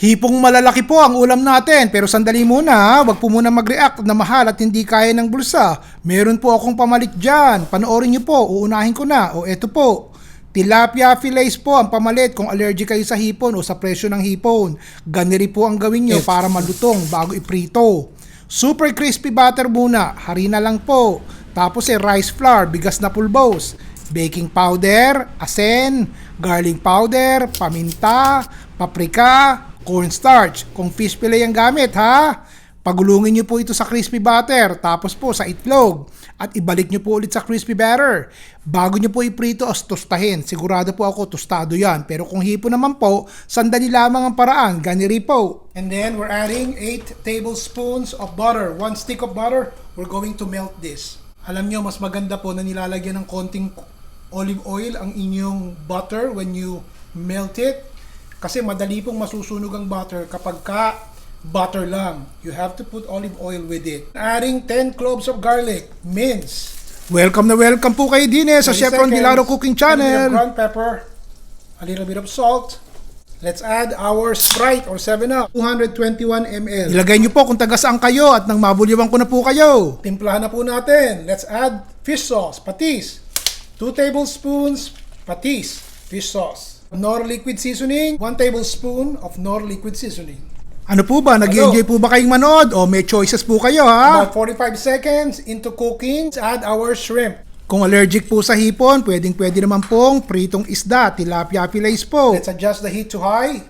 Hipong malalaki po ang ulam natin pero sandali muna wag po muna mag-react na mahal at hindi kaya ng bulsa. Meron po akong pamalit dyan. Panoorin niyo po, uunahin ko na. O eto po. Tilapia fillets po ang pamalit kung allergic kayo sa hipon o sa presyo ng hipon. Ganiri po ang gawin nyo para malutong bago iprito. Super crispy butter muna, harina lang po. Tapos eh rice flour, bigas na pulbos. Baking powder, asin, garlic powder, paminta, paprika, cornstarch. Kung fish fillet ang gamit ha, pagulungin nyo po ito sa crispy butter, tapos po sa itlog, at ibalik nyo po ulit sa crispy batter. Bago nyo po iprito o tostahin, sigurado po ako tostado yan. Pero kung hipo naman po, sandali lamang ang paraan, ganiri po. And then we're adding 8 tablespoons of butter. One stick of butter, we're going to melt this. Alam nyo, mas maganda po na nilalagyan ng konting olive oil ang inyong butter when you melt it. Kasi madali pong masusunog ang butter kapag ka butter lang. You have to put olive oil with it. Adding 10 cloves of garlic, mince. Welcome na welcome po kayo din eh sa 20 Chef Ron. Dilaro Cooking A Channel. ground pepper, a little bit of salt. Let's add our Sprite or 7-Up, 221 ml. Ilagay nyo po kung taga saan kayo at nang mabulyawan ko na po kayo. Timplahan na po natin. Let's add fish sauce, patis. 2 tablespoons patis, fish sauce. Nor liquid seasoning, 1 tablespoon of Nor liquid seasoning. Ano po ba? Nag-enjoy po ba kayong manood? O may choices po kayo ha? About 45 seconds into cooking, add our shrimp. Kung allergic po sa hipon, pwedeng pwede naman pong pritong isda, tilapia fillets po. Let's adjust the heat to high.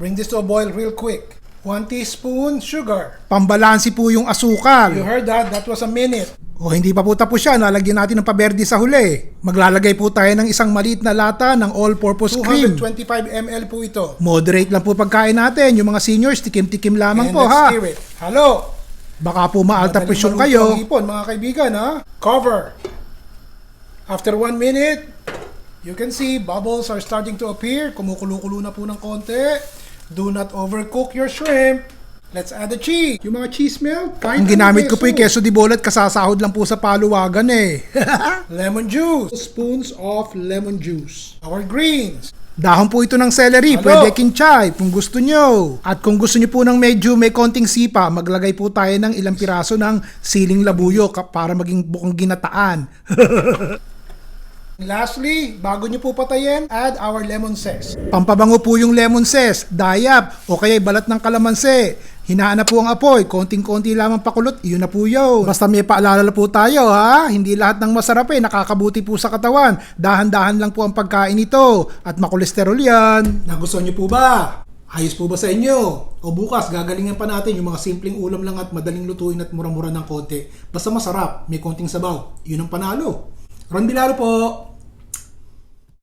Bring this to a boil real quick. 1 teaspoon sugar. Pambalansi po yung You asukal. heard that? That was a minute. O hindi pa po tapos yan, lalagyan natin ng paberde sa huli. Maglalagay po tayo ng isang maliit na lata ng all-purpose cream. 225 ml po ito. Moderate lang po pagkain natin. Yung mga seniors, tikim-tikim lamang And po let's ha. it. Hello. Baka po maalta presyon kayo. ang Hipon, mga kaibigan, ha? Cover. After one minute, you can see bubbles are starting to appear. Kumukulo-kulo na po ng konti. Do not overcook your shrimp. Let's add the cheese. Yung mga cheese melt, kahit Ang ginamit ko po yung keso di bolat, kasasahod lang po sa paluwagan eh. Lemon juice. Spoons of lemon juice. Our greens. Dahon po ito ng celery, Ano? pwede kinchay kung gusto nyo. At kung gusto nyo po ng medyo may konting sipa, maglagay po tayo ng ilang piraso ng siling labuyo para maging bukang ginataan. Lastly, bago nyo po patayin, add our lemon zest. Pampabango po yung lemon zest, dayap, o kaya balat ng kalamansi. Hinaan na po ang apoy, konting-konti lamang pakulot, iyon na po yun. Basta may paalala po tayo ha, hindi lahat ng masarap eh, nakakabuti po sa katawan. Dahan-dahan lang po ang pagkain ito, at makolesterol yan. Nagustuhan niyo po ba? Ayos po ba sa inyo? O bukas, gagalingan pa natin yung mga simpleng ulam lang at madaling lutuin at mura-mura ng konti. Basta masarap, may konting sabaw. Yun ang panalo. Ron Bilaro po.